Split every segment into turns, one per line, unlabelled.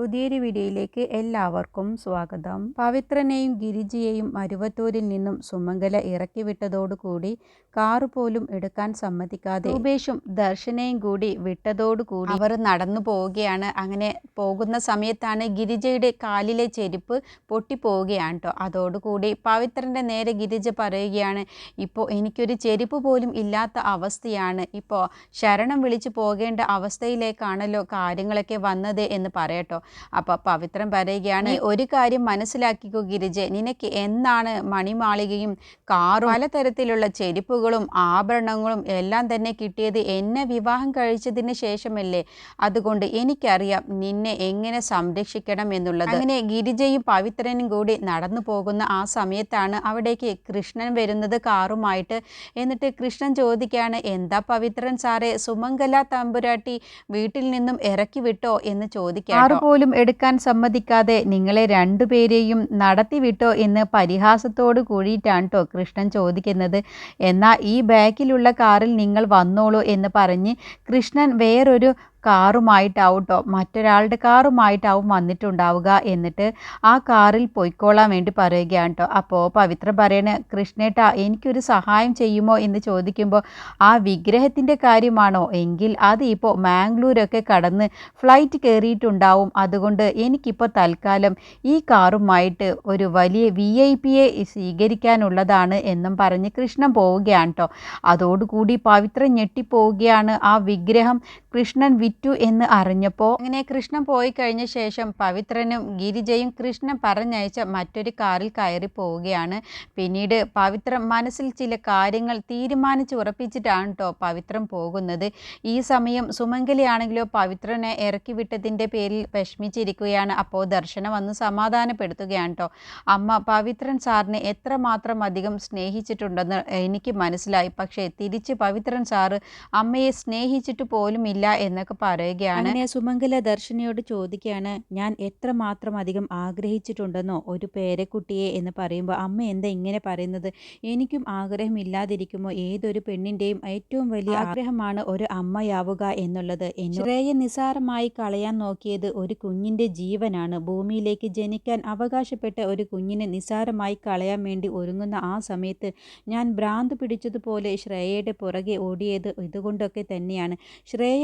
പുതിയൊരു വീഡിയോയിലേക്ക് എല്ലാവർക്കും സ്വാഗതം. പവിത്രനെയും ഗിരിജിയെയും മരുവത്തൂരിൽ നിന്നും സുമംഗല ഇറക്കി വിട്ടതോടുകൂടി കാറ് പോലും എടുക്കാൻ സമ്മതിക്കാതെ ഉപേഷും ദർശനയും കൂടി വിട്ടതോടുകൂടി അവർ നടന്നു പോവുകയാണ്. അങ്ങനെ പോകുന്ന സമയത്താണ് ഗിരിജയുടെ കാലിലെ ചെരുപ്പ് പൊട്ടിപ്പോവുകയാണ് കേട്ടോ അതോടുകൂടി പവിത്രന്റെ നേരെ ഗിരിജ പറയുകയാണ് ഇപ്പോൾ എനിക്കൊരു ചെരുപ്പ് പോലും ഇല്ലാത്ത അവസ്ഥയാണ്. ഇപ്പോൾ ശരണം വിളിച്ചു പോകേണ്ട അവസ്ഥയിലേക്കാണല്ലോ കാര്യങ്ങളൊക്കെ വന്നത് എന്ന് പറയട്ടോ. അപ്പോൾ പവിത്രം പറയുകയാണ് "നീ ഒരു കാര്യം മനസ്സിലാക്കിക്കോ ഗിരിജ നിനക്ക് എന്നാണ് മണിമാളികയും കാറും പലതരത്തിലുള്ള ചെരുപ്പുകളും ആഭരണങ്ങളും എല്ലാം തന്നെ കിട്ടിയത് എന്നെ വിവാഹം കഴിച്ചതിന് ശേഷമല്ലേ? അതുകൊണ്ട് എനിക്കറിയാം നിന്നെ എങ്ങനെ സംരക്ഷിക്കണം എന്നുള്ളത്. അങ്ങനെ ഗിരിജയും പവിത്രനും കൂടി നടന്നു പോകുന്ന ആ സമയത്താണ് അവിടേക്ക് കൃഷ്ണൻ വരുന്നത് കാറുമായിട്ട്. എന്നിട്ട് കൃഷ്ണൻ ചോദിക്കുകയാണ് എന്താ പവിത്രൻ സാറേ സുമംഗല തമ്പുരാട്ടി വീട്ടിൽ നിന്നും ഇറക്കി വിട്ടോ? എന്ന് ചോദിക്കാറ് പോലും എടുക്കാൻ സമ്മതിക്കാതെ നിങ്ങളെ രണ്ടുപേരെയും നടത്തി വിട്ടോ എന്ന് പരിഹാസത്തോട് കൂടിയിട്ടാണ് കേട്ടോ കൃഷ്ണൻ ചോദിക്കുന്നത്. എന്നാൽ ഈ ബാക്കിലുള്ള കാറിൽ നിങ്ങൾ വന്നോളൂ എന്ന് പറഞ്ഞ് കൃഷ്ണൻ വേറൊരു കാറുമായിട്ടാവും കേട്ടോ മറ്റൊരാളുടെ കാറുമായിട്ടാവും വന്നിട്ടുണ്ടാവുക എന്നിട്ട് ആ കാറിൽ പൊയ്ക്കോളാൻ വേണ്ടി പറയുകയാണ് കേട്ടോ അപ്പോൾ പവിത്ര പറയണ കൃഷ്ണേട്ട എനിക്കൊരു സഹായം ചെയ്യുമോ? എന്ന് ചോദിക്കുമ്പോൾ ആ വിഗ്രഹത്തിന്റെ കാര്യമാണോ? എങ്കിൽ അത് ഇപ്പോൾ മാംഗ്ലൂരൊക്കെ കടന്ന് ഫ്ലൈറ്റ് കയറിയിട്ടുണ്ടാവും. അതുകൊണ്ട് എനിക്കിപ്പോൾ തൽക്കാലം ഈ കാറുമായിട്ട് ഒരു വലിയ വി ഐ പിയെ സ്വീകരിക്കാനുള്ളതാണ് എന്നും പറഞ്ഞ് കൃഷ്ണൻ പോവുകയാണ് കേട്ടോ അതോടുകൂടി പവിത്ര ഞെട്ടിപ്പോവുകയാണ്. ആ വിഗ്രഹം കൃഷ്ണൻ വിറ്റു എന്ന് അറിഞ്ഞപ്പോൾ അങ്ങനെ കൃഷ്ണൻ പോയി കഴിഞ്ഞ ശേഷം പവിത്രനും ഗിരിജയും കൃഷ്ണൻ പറഞ്ഞയച്ച മറ്റൊരു കാറിൽ കയറി പോവുകയാണ്. പിന്നീട് പവിത്രൻ മനസ്സിൽ ചില കാര്യങ്ങൾ തീരുമാനിച്ച് ഉറപ്പിച്ചിട്ടാണ് കേട്ടോ പവിത്രം പോകുന്നത്. ഈ സമയം സുമംഗലിയാണെങ്കിലോ പവിത്രനെ ഇറക്കി വിട്ടതിന്റെ പേരിൽ വിഷമിച്ചിരിക്കുകയാണ്. അപ്പോൾ ദർശനം വന്ന് സമാധാനപ്പെടുത്തുകയാണ് കേട്ടോ അമ്മ പവിത്രൻ സാറിനെ എത്രമാത്രം അധികം സ്നേഹിച്ചിട്ടുണ്ടെന്ന് എനിക്ക് മനസ്സിലായി. പക്ഷേ തിരിച്ച് പവിത്രൻ സാറ് അമ്മയെ സ്നേഹിച്ചിട്ട് പോലുമില്ല എന്നൊക്കെ പറയുകയാണ് സുമംഗല ദർശനയോട് ചോദിക്കുകയാണ് ഞാൻ എത്രമാത്രം അധികം ആഗ്രഹിച്ചിട്ടുണ്ടെന്നോ ഒരു പേരക്കുട്ടിയെ? എന്ന് പറയുമ്പോൾ അമ്മ എന്താ ഇങ്ങനെ പറയുന്നത്? എനിക്കും ആഗ്രഹം ആഗ്രഹമില്ലാതിരിക്കുമോ ഏതൊരു പെണ്ണിന്റെയും ഏറ്റവും വലിയ ആഗ്രഹമാണ് ഒരു അമ്മയാവുക എന്നുള്ളത്. ശ്രേയ നിസാരമായി കളയാൻ നോക്കിയത് ഒരു കുഞ്ഞിന്റെ ജീവനാണ്. ഭൂമിയിലേക്ക് ജനിക്കാൻ അവകാശപ്പെട്ട ഒരു കുഞ്ഞിനെ നിസാരമായി കളയാൻ വേണ്ടി ഒരുങ്ങുന്ന ആ സമയത്ത് ഞാൻ ഭ്രാന്ത് പിടിച്ചതുപോലെ ശ്രേയയുടെ പുറകെ ഓടിയത് ഇതുകൊണ്ടൊക്കെ തന്നെയാണ്. ശ്രേയ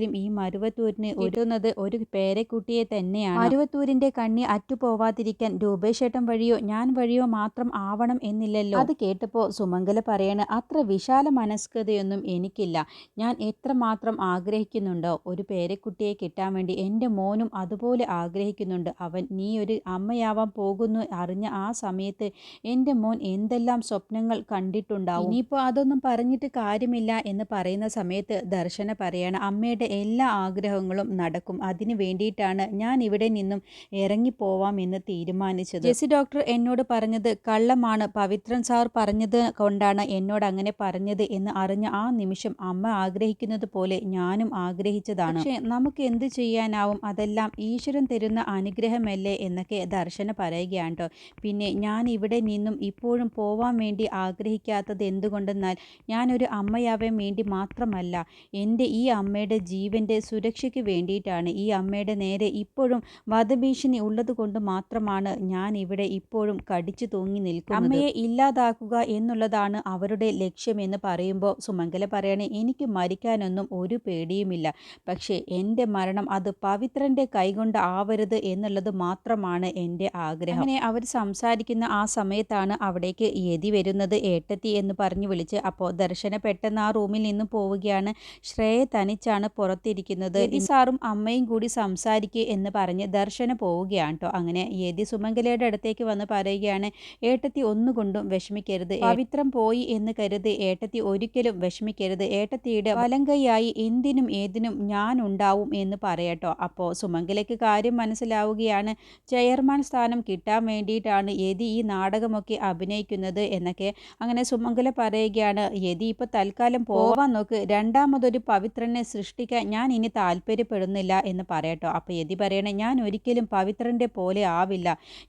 വഴിയാണെങ്കിലും ഈ മരുവത്തൂരിന് ഒരുന്നത് ഒരു പേരക്കുട്ടിയെ തന്നെയാണ്. മരുവത്തൂരിന്റെ കണ്ണി അറ്റുപോവാതിരിക്കാൻ രൂപേഷേട്ടൻ വഴിയോ ഞാൻ വഴിയോ മാത്രം ആവണം എന്നില്ലല്ലോ. അത് കേട്ടപ്പോൾ സുമംഗല പറയണ് അത്ര വിശാല മനസ്കതയൊന്നും എനിക്കില്ല. ഞാൻ എത്രമാത്രം ആഗ്രഹിക്കുന്നുണ്ടോ? ഒരു പേരക്കുട്ടിയെ കിട്ടാൻ വേണ്ടി എന്റെ മോനും അതുപോലെ ആഗ്രഹിക്കുന്നുണ്ട്. അവൻ നീ ഒരു അമ്മയാവാൻ പോകുന്നു അറിഞ്ഞ ആ സമയത്ത് എന്റെ മോൻ എന്തെല്ലാം സ്വപ്നങ്ങൾ കണ്ടിട്ടുണ്ടാവും? ഇനിയിപ്പോൾ അതൊന്നും പറഞ്ഞിട്ട് കാര്യമില്ല എന്ന് പറയുന്ന സമയത്ത് ദർശന പറയാണ് അമ്മയുടെ എല്ലാ ആഗ്രഹങ്ങളും നടക്കും. അതിനു വേണ്ടിയിട്ടാണ് ഞാൻ ഇവിടെ നിന്നും ഇറങ്ങിപ്പോവാം എന്ന് തീരുമാനിച്ചത്. ജെസി ഡോക്ടർ എന്നോട് പറഞ്ഞത് കള്ളമാണ്. പവിത്രൻ സാർ പറഞ്ഞത് കൊണ്ടാണ് എന്നോട് അങ്ങനെ പറഞ്ഞത് എന്ന് അറിഞ്ഞ ആ നിമിഷം അമ്മ ആഗ്രഹിക്കുന്നത് പോലെ ഞാനും ആഗ്രഹിച്ചതാണ്. പക്ഷേ നമുക്ക് എന്ത് ചെയ്യാനാവും? അതെല്ലാം ഈശ്വരൻ തരുന്ന അനുഗ്രഹമല്ലേ എന്നൊക്കെ ദർശന പറയുകയാണ് കേട്ടോ. പിന്നെ ഞാൻ ഇവിടെ നിന്നും ഇപ്പോഴും പോവാൻ വേണ്ടി ആഗ്രഹിക്കാത്തത് എന്തുകൊണ്ടെന്നാൽ ഞാനൊരു അമ്മയാവാൻ വേണ്ടി മാത്രമല്ല എന്റെ ഈ അമ്മയുടെ ജീവന്റെ സുരക്ഷയ്ക്ക് വേണ്ടിയിട്ടാണ് ഈ അമ്മയുടെ നേരെ ഇപ്പോഴും വധഭീഷണി ഉള്ളതുകൊണ്ട് മാത്രമാണ് ഞാൻ ഇവിടെ ഇപ്പോഴും കടിച്ചു തൂങ്ങി നിൽക്കുന്നത്. അമ്മയെ ഇല്ലാതാക്കുക എന്നുള്ളതാണ് അവരുടെ ലക്ഷ്യമെന്ന് പറയുമ്പോൾ സുമംഗല പറയണേ എനിക്ക് മരിക്കാനൊന്നും ഒരു പേടിയുമില്ല. പക്ഷേ എന്റെ മരണം അത് പവിത്രന്റെ കൈകൊണ്ട് ആവരുത് എന്നുള്ളത് മാത്രമാണ് എന്റെ ആഗ്രഹം. അങ്ങനെ അവർ സംസാരിക്കുന്ന ആ സമയത്താണ് അവിടേക്ക് യതി വരുന്നത്. ഏട്ടത്തി എന്ന് പറഞ്ഞു വിളിച്ച് അപ്പോൾ ദർശന പെട്ടെന്ന് ആ റൂമിൽ നിന്ന് പോവുകയാണ്. ശ്രേയ തനിച്ചാണ് പുറത്തിരിക്കുന്നത്. യതി സാറും അമ്മയും കൂടി സംസാരിക്കുക എന്ന് പറഞ്ഞ് ദർശന പോവുകയാണ് കേട്ടോ അങ്ങനെ യതി സുമംഗലയുടെ അടുത്തേക്ക് വന്ന് പറയുകയാണ് ഏട്ടത്തി ഒന്നുകൊണ്ടും വിഷമിക്കരുത്. പവിത്രം പോയി എന്ന് കരുത് ഏട്ടത്തി ഒരിക്കലും വിഷമിക്കരുത്. ഏട്ടത്തിയുടെ വലങ്കയായി എന്തിനും ഏതിനും ഞാൻ ഉണ്ടാവും എന്ന് പറയട്ടോ അപ്പോൾ സുമംഗലയ്ക്ക് കാര്യം മനസ്സിലാവുകയാണ്. ചെയർമാൻ സ്ഥാനം കിട്ടാൻ വേണ്ടിയിട്ടാണ് യതി ഈ നാടകമൊക്കെ അഭിനയിക്കുന്നത് എന്നൊക്കെ അങ്ങനെ സുമംഗല പറയുകയാണ്. യതി ഇപ്പോൾ തൽക്കാലം പോവാൻ നോക്ക്. രണ്ടാമതൊരു പവിത്രനെ സൃഷ്ടിക്കാൻ ജീവിക്കാൻ ഞാൻ ഇനി താല്പര്യപ്പെടുന്നില്ല എന്ന് പറയട്ടോ. അപ്പോൾ യതി പറയണേ ഞാൻ ഒരിക്കലും പവിത്രന്റെ പോലെ ആവില്ല.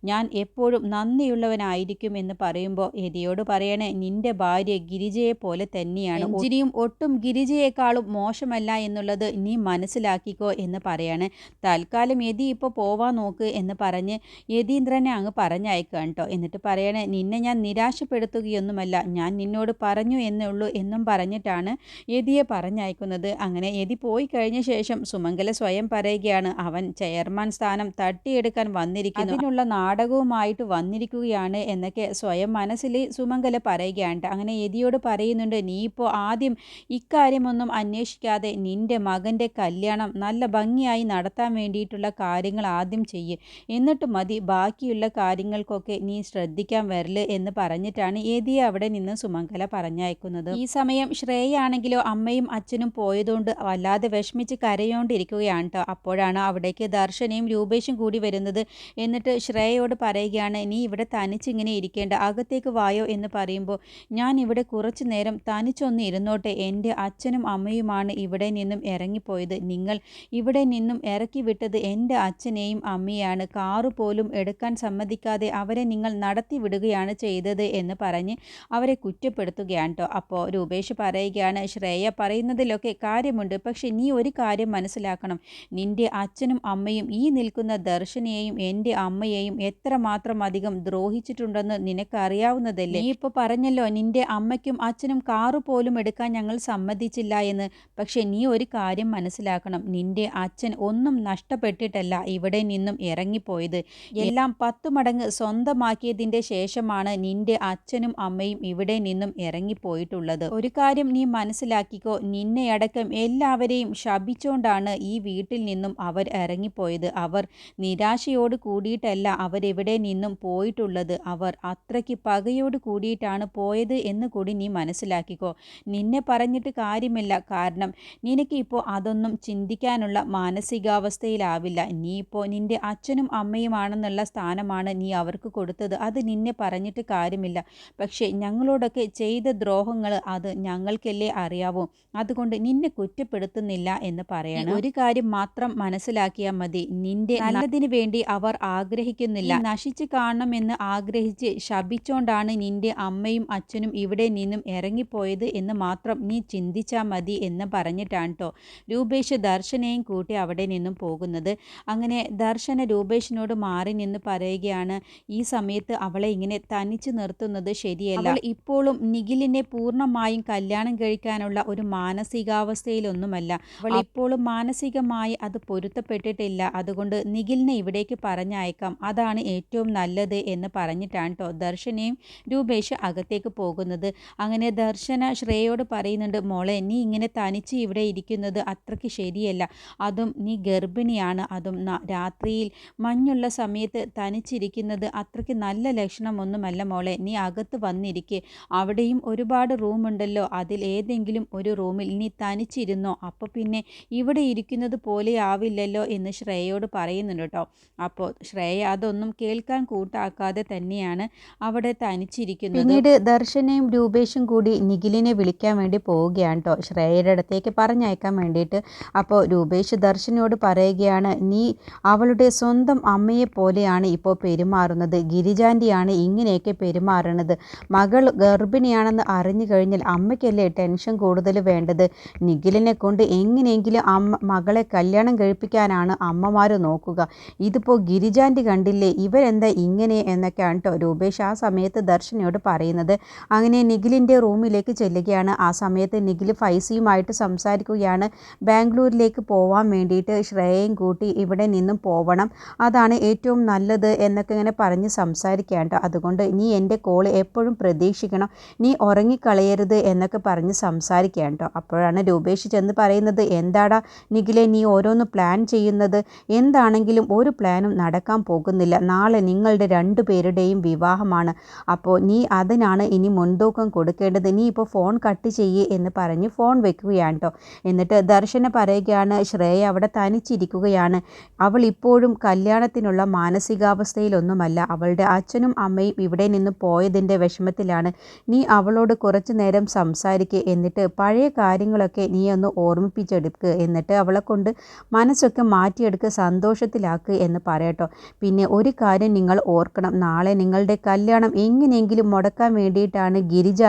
ഞാൻ എപ്പോഴും നന്ദിയുള്ളവനായിരിക്കും എന്ന് പറയുമ്പോൾ യതിയോട് പറയണേ നിന്റെ ഭാര്യ ഗിരിജയെ പോലെ തന്നെയാണ്. ഒത്തിരിയും ഒട്ടും ഗിരിജയേക്കാളും മോശമല്ല എന്നുള്ളത് നീ മനസ്സിലാക്കിക്കോ എന്ന് പറയാണ്. തൽക്കാലം യതി ഇപ്പോൾ പോവാൻ നോക്ക് എന്ന് പറഞ്ഞ് യതീന്ദ്രനെ അങ്ങ് പറഞ്ഞയക്കുക കേട്ടോ. എന്നിട്ട് പറയണേ നിന്നെ ഞാൻ നിരാശപ്പെടുത്തുകയൊന്നുമല്ല. ഞാൻ നിന്നോട് പറഞ്ഞു എന്നേ ഉള്ളൂ എന്നും പറഞ്ഞിട്ടാണ് യതിയെ പറഞ്ഞയക്കുന്നത്. അങ്ങനെ യതി പോയി കഴിഞ്ഞ ശേഷം സുമംഗല സ്വയം പറയുകയാണ്. അവൻ ചെയർമാൻ സ്ഥാനം തട്ടിയെടുക്കാൻ വന്നിരിക്കുന്നു. അതിനുള്ള നാടകവുമായിട്ട് വന്നിരിക്കുകയാണ് എന്നൊക്കെ സ്വയം മനസ്സിൽ സുമംഗല പറയുകയാണ്. അങ്ങനെ യതിയോട് പറയുന്നുണ്ട് നീ ഇപ്പോൾ ആദ്യം ഇക്കാര്യമൊന്നും അന്വേഷിക്കാതെ നിന്റെ മകന്റെ കല്യാണം നല്ല ഭംഗിയായി നടത്താൻ വേണ്ടിയിട്ടുള്ള കാര്യങ്ങൾ ആദ്യം ചെയ്യ്. എന്നിട്ട് മതി ബാക്കിയുള്ള കാര്യങ്ങൾക്കൊക്കെ നീ ശ്രദ്ധിക്കാൻ വരൽ എന്ന് പറഞ്ഞിട്ടാണ് യതിയെ അവിടെ നിന്ന് സുമംഗല പറഞ്ഞയക്കുന്നത്. ഈ സമയം ശ്രേയാണെങ്കിലോ അമ്മയും അച്ഛനും പോയതുകൊണ്ട് വല്ലാതെ വിഷമിച്ച് കരയോണ്ടിരിക്കുകയാണ് കേട്ടോ അപ്പോഴാണ് അവിടേക്ക് ദർശനയും രൂപേഷും കൂടി വരുന്നത്. എന്നിട്ട് ശ്രേയയോട് പറയുകയാണ് നീ ഇവിടെ തനിച്ചിങ്ങനെ ഇരിക്കേണ്ട. അകത്തേക്ക് വായോ എന്ന് പറയുമ്പോൾ ഞാൻ ഇവിടെ കുറച്ചു നേരം തനിച്ചൊന്ന് ഇരുന്നോട്ടെ. എന്റെ അച്ഛനും അമ്മയുമാണ് ഇവിടെ നിന്നും ഇറങ്ങിപ്പോയത്. നിങ്ങൾ ഇവിടെ നിന്നും ഇറക്കി വിട്ടത് എന്റെ അച്ഛനെയും അമ്മയാണ് കാറ് പോലും എടുക്കാൻ സമ്മതിക്കാതെ അവരെ നിങ്ങൾ നടത്തി വിടുകയാണ് ചെയ്തത് എന്ന് പറഞ്ഞ് അവരെ കുറ്റപ്പെടുത്തുകയാണ് കേട്ടോ അപ്പോൾ രൂപേഷ് പറയുകയാണ് ശ്രേയ പറയുന്നതിലൊക്കെ കാര്യമുണ്ട്. പക്ഷെ നീ ഒരു കാര്യം മനസ്സിലാക്കണം. നിന്റെ അച്ഛനും അമ്മയും ഈ നിൽക്കുന്ന ദർശനയെയും എന്റെ അമ്മയെയും എത്രമാത്രം അധികം ദ്രോഹിച്ചിട്ടുണ്ടെന്ന് നിനക്കറിയാവുന്നതല്ലേ? നീ ഇപ്പോൾ പറഞ്ഞല്ലോ നിന്റെ അമ്മയ്ക്കും അച്ഛനും കാറ് പോലും എടുക്കാൻ ഞങ്ങൾ സമ്മതിച്ചില്ല എന്ന്. പക്ഷേ നീ ഒരു കാര്യം മനസ്സിലാക്കണം. നിന്റെ അച്ഛൻ ഒന്നും നഷ്ടപ്പെട്ടിട്ടല്ല ഇവിടെ നിന്നും ഇറങ്ങിപ്പോയത്. എല്ലാം പത്തു മടങ്ങ് സ്വന്തമാക്കിയതിന്റെ ശേഷമാണ് നിന്റെ അച്ഛനും അമ്മയും ഇവിടെ നിന്നും ഇറങ്ങിപ്പോയിട്ടുള്ളത്. ഒരു കാര്യം നീ മനസ്സിലാക്കിക്കോ. നിന്നെയടക്കം എല്ലാവരെയും ശപിച്ചുകൊണ്ടാണ് ഈ വീട്ടിൽ നിന്നും അവർ ഇറങ്ങിപ്പോയത്. അവർ നിരാശയോട് കൂടിയിട്ടല്ല അവരെവിടെ നിന്നും പോയിട്ടുള്ളത്. അവർ അത്രയ്ക്ക് പകയോട് കൂടിയിട്ടാണ് പോയത് എന്ന് കൂടി നീ മനസ്സിലാക്കിക്കോ. നിന്നെ പറഞ്ഞിട്ട് കാര്യമില്ല. കാരണം നിനക്ക് ഇപ്പോൾ അതൊന്നും ചിന്തിക്കാനുള്ള മാനസികാവസ്ഥയിലാവില്ല. നീ ഇപ്പോൾ നിന്റെ അച്ഛനും അമ്മയുമാണെന്നുള്ള സ്ഥാനമാണ് നീ അവർക്ക് കൊടുത്തത്. അത് നിന്നെ പറഞ്ഞിട്ട് കാര്യമില്ല. പക്ഷേ ഞങ്ങളോടൊക്കെ ചെയ്ത ദ്രോഹങ്ങൾ അത് ഞങ്ങൾക്കല്ലേ അറിയാവൂ. അതുകൊണ്ട് നിന്നെ കുറ്റപ്പെടുത്തുന്നില്ല. എന്ന് പറയണം. ഒരു കാര്യം മാത്രം മനസ്സിലാക്കിയാൽ മതി. നിന്റെ നല്ലതിനു വേണ്ടി അവർ ആഗ്രഹിക്കുന്നില്ല. നശിച്ചു കാണണമെന്ന് ആഗ്രഹിച്ച് ശപിച്ചോണ്ടാണ് നിന്റെ അമ്മയും അച്ഛനും ഇവിടെ നിന്നും ഇറങ്ങിപ്പോയത് എന്ന് മാത്രം നീ ചിന്തിച്ചാൽ മതി എന്ന് പറഞ്ഞിട്ടാണ് കേട്ടോ രൂപേഷ് ദർശനയും കൂട്ടി അവിടെ നിന്നും പോകുന്നത്. അങ്ങനെ ദർശന രൂപേഷിനോട് മാറി നിന്ന് പറയുകയാണ് ഈ സമയത്ത് അവളെ ഇങ്ങനെ തനിച്ചു നിർത്തുന്നത് ശരിയല്ല. ഇപ്പോഴും നിഖിലിനെ പൂർണമായും കല്യാണം കഴിക്കാനുള്ള ഒരു മാനസികാവസ്ഥയിലൊന്നുമല്ല. അവൾ ഇപ്പോഴും മാനസികമായി അത് പൊരുത്തപ്പെട്ടിട്ടില്ല. അതുകൊണ്ട് നിഖിലിനെ ഇവിടേക്ക് പറഞ്ഞയക്കാം. അതാണ് ഏറ്റവും നല്ലത് എന്ന് പറഞ്ഞിട്ടാണ് കേട്ടോ ദർശനയും രൂപേഷ് അകത്തേക്ക് പോകുന്നത്. അങ്ങനെ ദർശന ശ്രേയോട് പറയുന്നുണ്ട് മോളെ നീ ഇങ്ങനെ തനിച്ച് ഇവിടെ ഇരിക്കുന്നത് അത്രയ്ക്ക് ശരിയല്ല. അതും നീ ഗർഭിണിയാണ്. അതും രാത്രിയിൽ മഞ്ഞുള്ള സമയത്ത് തനിച്ചിരിക്കുന്നത് അത്രയ്ക്ക് നല്ല ലക്ഷണമൊന്നുമല്ല മോളെ. നീ അകത്ത് വന്നിരിക്കെ. അവിടെയും ഒരുപാട് റൂമുണ്ടല്ലോ. അതിൽ ഏതെങ്കിലും ഒരു റൂമിൽ നീ തനിച്ചിരുന്നോ? അപ്പോൾ പിന്നെ ഇവിടെ ഇരിക്കുന്നത് പോലെ ആവില്ലല്ലോ എന്ന് ശ്രേയയോട് പറയുന്നുണ്ട് കേട്ടോ. അപ്പോൾ ശ്രേയ അതൊന്നും കേൾക്കാൻ കൂട്ടാക്കാതെ തന്നെയാണ് അവിടെ തനിച്ചിരിക്കുന്നത്. പിന്നീട് ദർശനയും രൂപേഷും കൂടി നിഖിലിനെ വിളിക്കാൻ വേണ്ടി പോവുകയാണ് കേട്ടോ. ശ്രേയയുടെ അടുത്തേക്ക് പറഞ്ഞയക്കാൻ വേണ്ടിയിട്ട് അപ്പോൾ രൂപേഷ് ദർശനയോട് പറയുകയാണ് നീ അവളുടെ സ്വന്തം അമ്മയെ പോലെയാണ് ഇപ്പോൾ പെരുമാറുന്നത്. ഗിരിജാന്റെയാണ് ഇങ്ങനെയൊക്കെ പെരുമാറുന്നത് മകൾ ഗർഭിണിയാണെന്ന് അറിഞ്ഞു കഴിഞ്ഞാൽ അമ്മയ്ക്കല്ലേ ടെൻഷൻ കൂടുതൽ വേണ്ടത്? നിഖിലിനെ കൊണ്ട് എങ്ങനെയെങ്കിലും അമ്മ മകളെ കല്യാണം കഴിപ്പിക്കാനാണ് അമ്മമാർ നോക്കുക. ഇതിപ്പോൾ ഗിരിജാന്റെ കണ്ടില്ലേ ഇവരെന്താ ഇങ്ങനെ എന്നൊക്കെയാണ് കേട്ടോ രൂപേഷ് ആ സമയത്ത് ദർശനയോട് പറയുന്നത്. അങ്ങനെ നിഖിലിന്റെ റൂമിലേക്ക് ചെല്ലുകയാണ്. ആ സമയത്ത് നിഖിൽ ഫൈസിയുമായിട്ട് സംസാരിക്കുകയാണ്. ബാംഗ്ലൂരിലേക്ക് പോവാൻ വേണ്ടിയിട്ട് ശ്രേയയും കൂട്ടി ഇവിടെ നിന്നും പോവണം. അതാണ് ഏറ്റവും നല്ലത് എന്നൊക്കെ ഇങ്ങനെ പറഞ്ഞ് സംസാരിക്കുകയാണ് അതുകൊണ്ട് നീ എന്റെ കോൾ എപ്പോഴും പ്രതീക്ഷിക്കണം. നീ ഉറങ്ങിക്കളയരുത് എന്നൊക്കെ പറഞ്ഞ് സംസാരിക്കുകയാണ് കേട്ടോ അപ്പോഴാണ് രൂപേഷ് ചെന്ന് പറയുന്നത്. എന്താടാ? നിഖിലെ നീ ഓരോന്ന് പ്ലാൻ ചെയ്യുന്നത്. എന്താണെങ്കിലും ഒരു പ്ലാനും നടക്കാൻ പോകുന്നില്ല. നാളെ നിങ്ങളുടെ രണ്ടു പേരുടെയും വിവാഹമാണ്. അപ്പോൾ നീ അതിനാണ് ഇനി മുൻതൂക്കം കൊടുക്കേണ്ടത്. നീ ഇപ്പോൾ ഫോൺ കട്ട് ചെയ്യേ എന്ന് പറഞ്ഞ് ഫോൺ വെക്കുകയാണ് കേട്ടോ എന്നിട്ട് ദർശന പറയുകയാണ് ശ്രേയ അവിടെ തനിച്ചിരിക്കുകയാണ്. അവൾ ഇപ്പോഴും കല്യാണത്തിനുള്ള മാനസികാവസ്ഥയിലൊന്നുമല്ല. അവളുടെ അച്ഛനും അമ്മയും ഇവിടെ നിന്ന് പോയതിന്റെ വിഷമത്തിലാണ്. നീ അവളോട് കുറച്ചു നേരം സംസാരിക്കുക എന്നിട്ട് പഴയ കാര്യങ്ങളൊക്കെ നീ ഒന്ന് ഓർമ്മ ഓർമ്മിപ്പിച്ചെടുക്കുക എന്നിട്ട് അവളെ കൊണ്ട് മനസ്സൊക്കെ മാറ്റിയെടുക്കുക സന്തോഷത്തിലാക്കുക എന്ന് പറയട്ടോ. പിന്നെ ഒരു കാര്യം നിങ്ങൾ ഓർക്കണം. നാളെ നിങ്ങളുടെ കല്യാണം എങ്ങനെയെങ്കിലും മുടക്കാൻ വേണ്ടിയിട്ടാണ് ഗിരിജ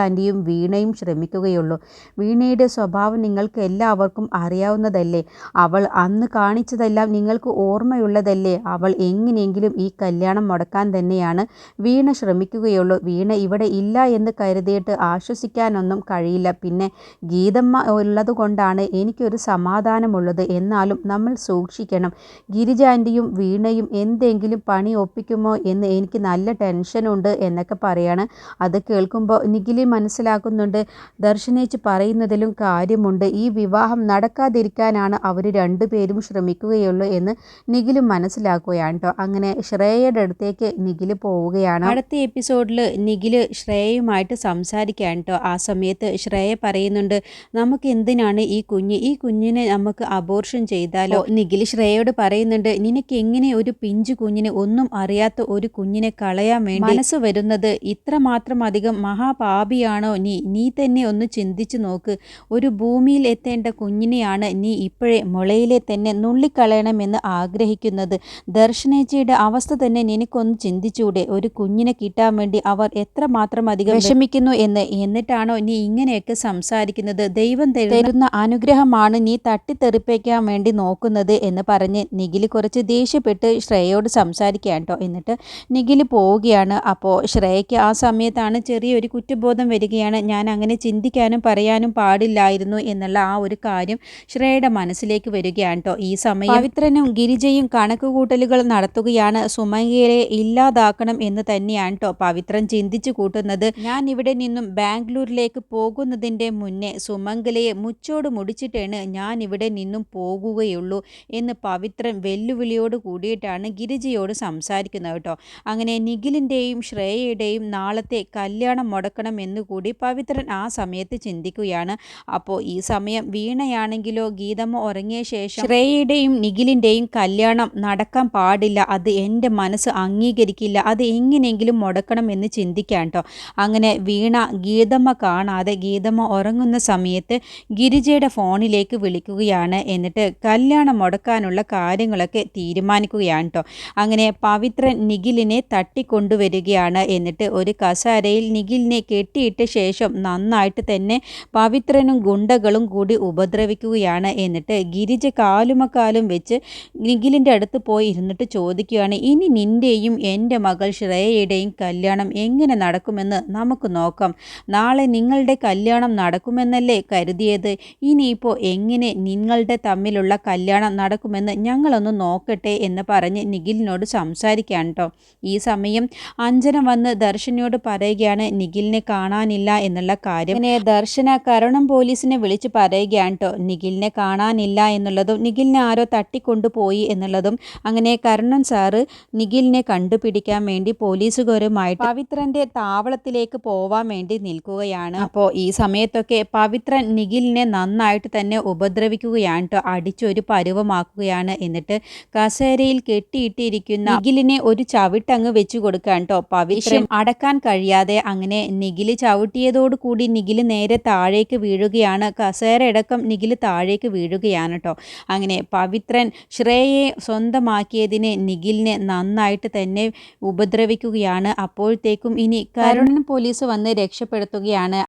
വീണയും ശ്രമിക്കുകയുള്ളൂ. വീണയുടെ സ്വഭാവം നിങ്ങൾക്ക് എല്ലാവർക്കും അറിയാവുന്നതല്ലേ? അവൾ അന്ന് കാണിച്ചതെല്ലാം നിങ്ങൾക്ക് ഓർമ്മയുള്ളതല്ലേ? അവൾ എങ്ങനെയെങ്കിലും ഈ കല്യാണം മുടക്കാൻ തന്നെയാണ് വീണ ശ്രമിക്കുകയുള്ളൂ. വീണ ഇവിടെ ഇല്ല എന്ന് കരുതിയിട്ട് ആശ്വസിക്കാനൊന്നും കഴിയില്ല. പിന്നെ ഗീതമ്മ ഉള്ളത് കൊണ്ടാണ് എനിക്കൊരു സമാധാനമുള്ളത് എന്നാലും നമ്മൾ സൂക്ഷിക്കണം. ഗിരിജാന്റിയും വീണയും എന്തെങ്കിലും പണി ഒപ്പിക്കുമോ എന്ന് എനിക്ക് നല്ല ടെൻഷനുണ്ട് എന്നൊക്കെ പറയാണ്. അത് കേൾക്കുമ്പോൾ നിഖിലി മനസ്സിലാക്കുന്നുണ്ട്. ദർശനേച്ച് പറയുന്നതിലും കാര്യമുണ്ട്. ഈ വിവാഹം നടക്കാതിരിക്കാനാണ് അവർ രണ്ടുപേരും ശ്രമിക്കുകയുള്ളൂ എന്ന് നിഖിലും മനസ്സിലാക്കുകയാണ് കേട്ടോ അങ്ങനെ ശ്രേയയുടെ അടുത്തേക്ക് നിഖിൽ പോവുകയാണ്. അടുത്ത എപ്പിസോഡിൽ നിഖിൽ ശ്രേയയുമായിട്ട് സംസാരിക്കുകയാണ് കേട്ടോ ആ സമയത്ത് ശ്രേയ പറയുന്നുണ്ട് നമുക്ക് എന്തിനാണ് ഈ കുഞ്ഞ് ഈ കുഞ്ഞിനെ നമുക്ക് അബോർഷൻ ചെയ്താലോ? നിഖിൽ ശ്രേയോട് പറയുന്നുണ്ട് നിനക്ക് എങ്ങനെ ഒരു പിഞ്ചു കുഞ്ഞിനെ ഒന്നും അറിയാത്ത ഒരു കുഞ്ഞിനെ കളയാൻ വേണ്ടി മനസ്സ് വരുന്നത് ഇത്രമാത്രം അധികം മഹാപാപിയാണോ നീ? നീ തന്നെ ഒന്ന് ചിന്തിച്ചു നോക്ക്. ഒരു ഭൂമിയിൽ എത്തേണ്ട കുഞ്ഞിനെയാണ് നീ ഇപ്പോഴേ മുളയിലെ തന്നെ നുള്ളിക്കളയണമെന്ന് ആഗ്രഹിക്കുന്നത്. ദർശനേച്ചിയുടെ അവസ്ഥ തന്നെ നിനക്കൊന്ന് ചിന്തിച്ചൂടെ. ഒരു കുഞ്ഞിനെ കിട്ടാൻ വേണ്ടി അവർ എത്രമാത്രം അധികം വിഷമിക്കുന്നു എന്ന്. എന്നിട്ടാണോ നീ ഇങ്ങനെയൊക്കെ സംസാരിക്കുന്നത്? ദൈവം തരുന്ന അനുഗ്രഹമാണ് നീ തട്ടിത്തെറിപ്പിക്കാൻ വേണ്ടി നോക്കുന്നത് എന്ന് പറഞ്ഞ് നിഖിൽ കുറച്ച് ദേഷ്യപ്പെട്ട് ശ്രേയയോട് സംസാരിക്കുകയാണ് കേട്ടോ. എന്നിട്ട് നിഖിൽ പോവുകയാണ്. അപ്പോൾ ശ്രേയയ്ക്ക് ആ സമയത്താണ് ചെറിയൊരു കുറ്റബോധം വരികയാണ്. ഞാൻ അങ്ങനെ ചിന്തിക്കാനും പറയാനും പാടില്ലായിരുന്നു എന്നുള്ള ആ ഒരു കാര്യം ശ്രേയയുടെ മനസ്സിലേക്ക് വരികയാണ് കേട്ടോ. ഈ സമയം പവിത്രനും ഗിരിജയും കണക്കുകൂട്ടലുകൾ നടത്തുകയാണ്. സുമംഗയെ ഇല്ലാതാക്കണം എന്ന് തന്നെയാണ് കേട്ടോ പവിത്രൻ ചിന്തിച്ചു കൂട്ടുന്നത്. ഞാൻ ഇവിടെ നിന്നും ബാംഗ്ലൂരിലേക്ക് പോകുന്നതിന്റെ മുന്നേ സുമംഗലയെ മുച്ചോട് മുടിച്ചിട്ടാണ് ഞാൻ ഇവിടെ നിന്നും പോകുകയുള്ളൂ എന്ന് പവിത്രൻ വെല്ലുവിളിയോട് കൂടിയിട്ടാണ് ഗിരിജയോട് സംസാരിക്കുന്നത് കേട്ടോ. അങ്ങനെ നിഖിലിന്റെയും ശ്രേയയുടെയും നാളത്തെ കല്യാണം മുടക്കണം എന്നുകൂടി പവിത്രൻ ആ സമയത്ത് ചിന്തിക്കുകയാണ്. അപ്പോൾ ഈ സമയം വീണയാണെങ്കിലോ ഗീതമ്മ ഉറങ്ങിയ ശേഷം ശ്രേയയുടെയും നിഖിലിന്റെയും കല്യാണം നടക്കാൻ പാടില്ല. അത് എന്റെ മനസ്സ് അംഗീകരിക്കില്ല. അത് എങ്ങനെയെങ്കിലും മുടക്കണം എന്ന് ചിന്തിക്കാൻ കേട്ടോ. അങ്ങനെ വീണ ഗീതമ്മ കാണാതെ ഗീതമ്മ ഉറങ്ങുന്ന സമയത്ത് ഗിരിജയുടെ ഫോണിലേക്ക് വിളിക്കുകയാണ് എന്നിട്ട് കല്യാണം മുടക്കാനുള്ള കാര്യങ്ങളൊക്കെ തീരുമാനിക്കുകയാണ് കേട്ടോ അങ്ങനെ പവിത്രൻ നിഖിലിനെ തട്ടിക്കൊണ്ടുവരികയാണ് എന്നിട്ട് ഒരു കസാരയിൽ നിഖിലിനെ കെട്ടിയിട്ട ശേഷം നന്നായിട്ട് തന്നെ പവിത്രനും ഗുണ്ടകളും കൂടി ഉപദ്രവിക്കുകയാണ് എന്നിട്ട് ഗിരിജ കാലുമക്കാലും വെച്ച് നിഖിലിന്റെ അടുത്ത് പോയി ഇരുന്നിട്ട് ചോദിക്കുകയാണ് ഇനി നിന്റെയും എന്റെ മകൾ ശ്രേയയുടെയും കല്യാണം എങ്ങനെ നടക്കുമെന്ന് നമുക്ക് നോക്കാം. നാളെ നിങ്ങളുടെ കല്യാണം നടക്കുമെന്നല്ലേ കരുതിയത്? ഇനിയിപ്പോൾ എങ്ങനെ നിങ്ങളുടെ തമ്മിലുള്ള കല്യാണം നടക്കുമെന്ന് ഞങ്ങളൊന്ന് നോക്കട്ടെ എന്ന് പറഞ്ഞ് നിഖിലിനോട് സംസാരിക്കാൻ കേട്ടോ. ഈ സമയം അഞ്ജന വന്ന് ദർശനയോട് പറയുകയാണ് നിഖിലിനെ കാണാനില്ല എന്നുള്ള കാര്യം. അങ്ങനെ ദർശന കരുണം പോലീസിനെ വിളിച്ച് പറയുകയാണ് കേട്ടോ. നിഖിലിനെ കാണാനില്ല എന്നുള്ളതും നിഖിലിനെ ആരോ തട്ടിക്കൊണ്ടുപോയി എന്നുള്ളതും അങ്ങനെ കരുണൻ സാറ് നിഖിലിനെ കണ്ടുപിടിക്കാൻ വേണ്ടി പോലീസുകാരുമായിട്ട് പവിത്രന്റെ താവളത്തിലേക്ക് പോവാൻ വേണ്ടി നിൽക്കുകയാണ്. അപ്പോൾ ഈ സമയത്തൊക്കെ പവിത്രൻ നിഖിലിനെ നന്നായിട്ട് തന്നെ ഉപദ്രവിക്കുകയാണ് കേട്ടോ അടിച്ചൊരു പരുവമാക്കുകയാണ്. എന്നിട്ട് കസേരയിൽ കെട്ടിയിട്ടിരിക്കുന്ന നിഖിലിനെ ഒരു ചവിട്ടങ്ങ് വെച്ചു കൊടുക്കാൻ കേട്ടോ പവിഷ്യം അടക്കാൻ കഴിയാതെ അങ്ങനെ നിഖിൽ ചവിട്ടിയതോട് കൂടി നിഖിൽ നേരെ താഴേക്ക് വീഴുകയാണ്. കസേരയടക്കം നിഖിൽ താഴേക്ക് വീഴുകയാണ് കേട്ടോ അങ്ങനെ പവിത്രൻ ശ്രേയയെ സ്വന്തമാക്കിയതിനെ നിഖിലിനെ നന്നായിട്ട് തന്നെ ഉപദ്രവിക്കുകയാണ്. അപ്പോഴത്തേക്കും ഇനി കരുണൻ പോലീസ് വന്ന് രക്ഷപ്പെടുത്തുകയാണ്.